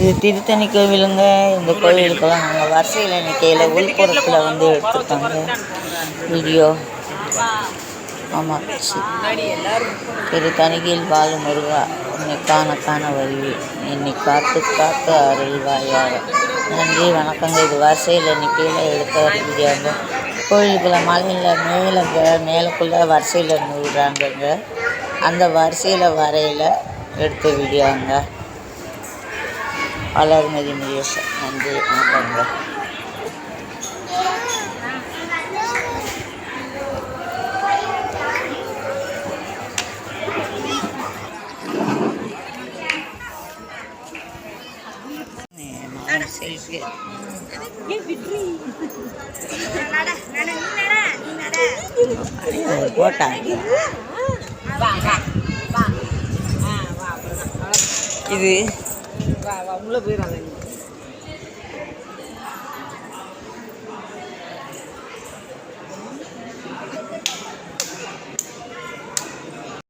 இது திருத்தணி கோவிலுங்க இந்த கோவிலுக்கெல்லாம் நாங்கள் வரிசையில் நிற்கையில் உள்புறத்தில் வந்து எடுத்துருக்காங்க. வீடியோ. ஆமாம் திருத்தணியில் வாழும் முருகா உன்னை காண காண வருவி என்னை காத்து காத்து அருள்வாயாக. நன்றி வணக்கங்க. இது வரிசையில் நிற்கையில் எடுத்த வீடியோங்க கோவிலுக்குள்ள மலையில் மேலங்க மேலக்குள்ளே வரிசையில் விடுறாங்கங்க அந்த வரிசையில் வரையில் எடுத்த வீடியோங்க. வளர்மதி முயேசன் நன்றி வணக்கங்க. போட்டாங்க இது உள்ள போயிடாத